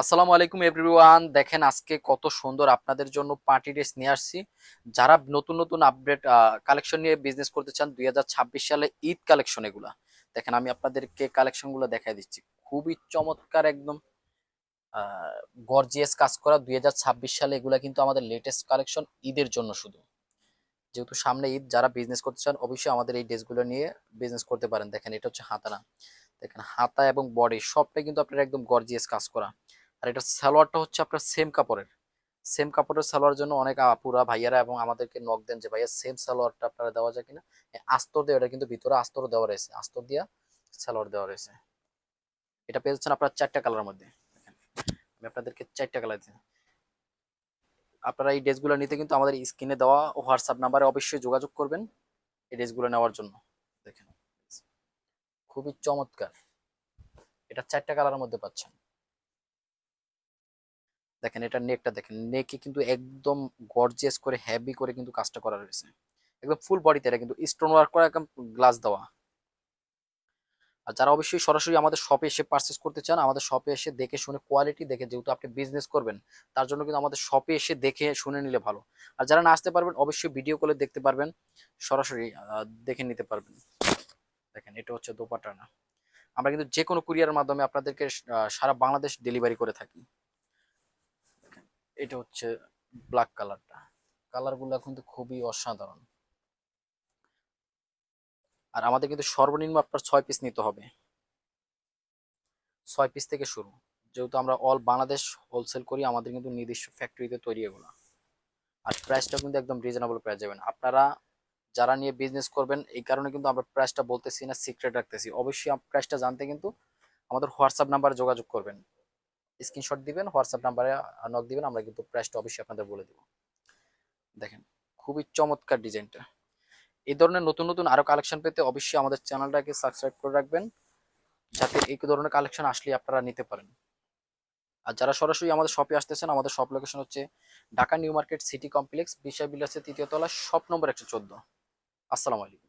আসসালামু আলাইকুম এভরিওয়ান। দেখেন আজকে কত সুন্দর আপনাদের জন্য পার্টি ড্রেস নিয়ে আসছি। যারা নতুন নতুন আপডেট কালেকশন নিয়ে বিজনেস করতে চান দু হাজার ছাব্বিশ সালে ঈদ কালেকশন এগুলা। দেখেন আমি আপনাদেরকে কালেকশনগুলো দেখাই দিচ্ছি। খুবই চমৎকার একদম গর্জিয়াস কাজ করা দুই হাজার ছাব্বিশ সালে এগুলা কিন্তু আমাদের লেটেস্ট কালেকশন ঈদের জন্য শুধু। যেহেতু সামনে ঈদ, যারা বিজনেস করতে চান, অবশ্যই আমাদের এই ড্রেসগুলো নিয়ে বিজনেস করতে পারেন। দেখেন এটা হচ্ছে হাতানা দেখেন হাতা এবং বডি সবটাই কিন্তু আপনার একদম গর্জিয়াস কাজ করা। আর এটা সালোয়ারটা হচ্ছে আপনার সেম কাপড়ের। সেম কাপড়ের সালোয়ার জন্য অনেক আপুরা ভাইয়ারা এবং আমাদেরকে নক দেন যে, ভাইয়া সেম সালোয়ারটা আপনারা দেওয়া যায় কিনা? আস্তর দেওয়া, এটা কিন্তু ভিতরে আস্তর দেওয়া রয়েছে। আস্তর দিয়া সালোয়ার দেওয়া রয়েছে। এটা পেয়ে যাচ্ছেন আপনার চারটা কালারের মধ্যে। আমি আপনাদেরকে চারটা কালার দিই। আপনারা এই ড্রেসগুলো নিতে কিন্তু আমাদের স্ক্রিনে দেওয়া হোয়াটসঅ্যাপ নাম্বারে অবশ্যই যোগাযোগ করবেন এই ড্রেসগুলো নেওয়ার জন্য। দেখেন। খুবই চমৎকার। এটা চারটা কালারের মধ্যে পাচ্ছেন। দেখেন এটা নেকটা দেখেন, নেকে কিন্তু একদম গর্জিয়াস করে হেভি করে কিন্তু কাজটা করা রয়েছে। একদম ফুল বডিতে এটা কিন্তু স্টোন ওয়ার্ক করা একদম গ্লাস দেওয়া। আর যারা অবশ্যই সরাসরি আমাদের শপে এসে পারচেস করতে চান, আমাদের শপে এসে দেখে শুনে কোয়ালিটি দেখে যেহেতু আপনি বিজনেস করবেন, তার জন্য কিন্তু আমাদের শপে এসে দেখে শুনে নিলে ভালো। আর যারা না আসতে পারবেন, অবশ্যই ভিডিও কলে দেখতে পারবেন, সরাসরি দেখে নিতে পারবেন। দেখেন, এটা হচ্ছে দোপাটা না। আমরা কিন্তু যে কোনো কুরিয়ারের মাধ্যমে আপনাদেরকে সারা বাংলাদেশ ডেলিভারি করে থাকি। এটা হচ্ছে ব্ল্যাক কালারটা কালারগুলো কিন্তু খুবই অসাধারণ। আর আমাদের কিন্তু সর্বনিম্ন আপনার ছয় পিস নিতে হবে। ছয় পিস থেকে শুরু। যেহেতু আমরা অল বাংলাদেশ হোলসেল করি, আমাদের কিন্তু নির্দিষ্ট ফ্যাক্টরিতে তৈরি এগুলো। আর প্রাইসটা কিন্তু একদম রিজনেবল প্রাইস যাবেন। আপনারা যারা নিয়ে বিজনেস করবেন, এই কারণে কিন্তু আমরা প্রাইসটা বলতেছি না সিক্রেট রাখতেছি। অবশ্যই প্রাইসটা জানতে কিন্তু আমাদের হোয়াটসঅ্যাপ নাম্বারে যোগাযোগ করবেন। স্ক্রিনশট দিবেন, হোয়াটসঅ্যাপ নাম্বারে নক দিবেন, আমরা কিন্তু প্রাইসটা অবশ্যই আপনাদের বলে দেব। দেখেন, খুবই চমৎকার ডিজাইনটা। এই ধরনের নতুন নতুন আরও কালেকশন পেতে অবশ্যই আমাদের চ্যানেলটাকে সাবস্ক্রাইব করে রাখবেন, যাতে এই ধরনের কালেকশন আসলে আপনারা নিতে পারেন। আর যারা সরাসরি আমাদের শপে আসতেছেন, আমাদের শপ লোকেশন হচ্ছে Dhaka new market city complex বিশা বিলাসের তৃতীয় তলা শপ নম্বর একশো চোদ্দ। আসসালামু আলাইকুম।